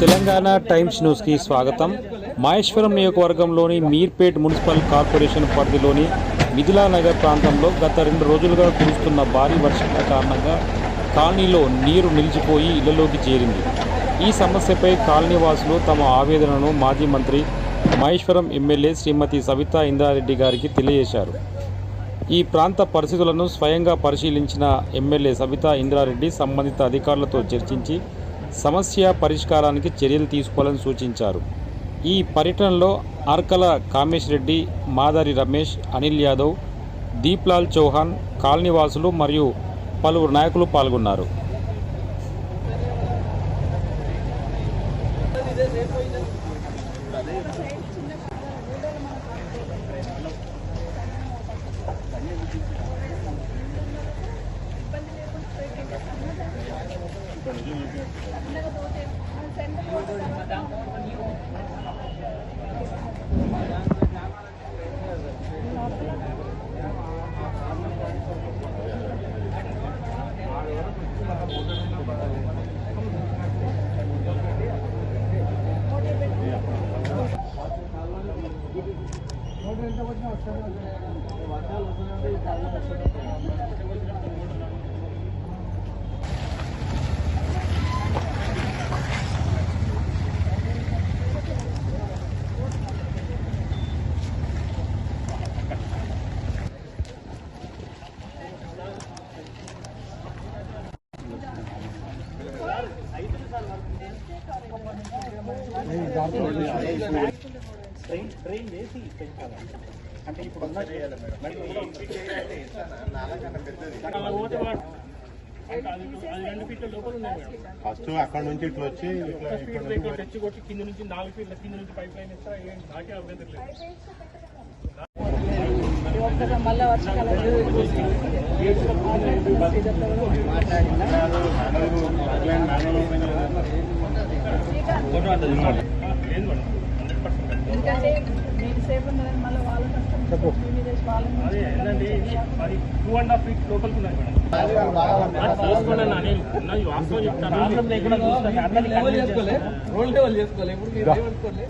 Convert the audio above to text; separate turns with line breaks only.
Telangana times న్యూస్కి స్వాగతం. మహేశ్వరం నియోజకవర్గంలోని మీర్పేట్ మున్సిపల్ కార్పొరేషన్ పరిధిలోని మిథిలా నగర్ ప్రాంతంలో గత రెండు రోజులుగా కురుస్తున్న భారీ వర్షాల కారణంగా కాలనీలో నీరు నిలిచిపోయి ఇళ్ళలోకి చేరింది. ఈ సమస్యపై కాలనీ వాసులు తమ ఆవేదనను మాజీ మంత్రి మహేశ్వరం ఎమ్మెల్యే శ్రీమతి సవితా ఇంద్రారెడ్డి గారికి తెలియజేశారు. ఈ ప్రాంత పరిస్థితులను స్వయంగా పరిశీలించిన ఎమ్మెల్యే సవితా ఇంద్రారెడ్డి సంబంధిత అధికారులతో చర్చించి సమస్య పరిష్కారానికి చర్యలు తీసుకోవాలని సూచించారు. ఈ పర్యటనలో ఆర్కల కామేష్ రెడ్డి మాదారి రమేష్ అనిల్ యాదవ్ దీప్లాల్ చౌహాన్ కాలనీవాసులు మరియు పలువురు నాయకులు పాల్గొన్నారు.
ఎంత వచ్చినా వస్తుంది వర్షాలు వస్తున్నాయి ఫస్ట్ అక్కడ నుంచి ఇట్లా వచ్చి ఇట్లా ఇక్కడ నుంచి పోయి-
తెచ్చి కొట్టి కింద నుంచి నాలుగు ఫీట్ల కింద నుంచి పైప్ లైన్ ఇస్తా నాకే అభ్యంతరం లేదు. మేడం
ఎందుకంటే నేను సేపు ఉన్నదని మళ్ళీ వాళ్ళ కష్టం. మీ మీద వాళ్ళని
అదే ఏంటంటే ఇది మరి టూ అండ్ హాఫ్ ఫీట్ లోపలికి ఉన్నది మేడం. చేసుకోండి అన్న నేను ఉన్నది వాస్తవం చెప్తాను.
రోల్ లెవెల్ చేసుకోలే రోల్ లెవెల్ చేసుకోలే ఇప్పుడు మీరు ఏమనుకోలే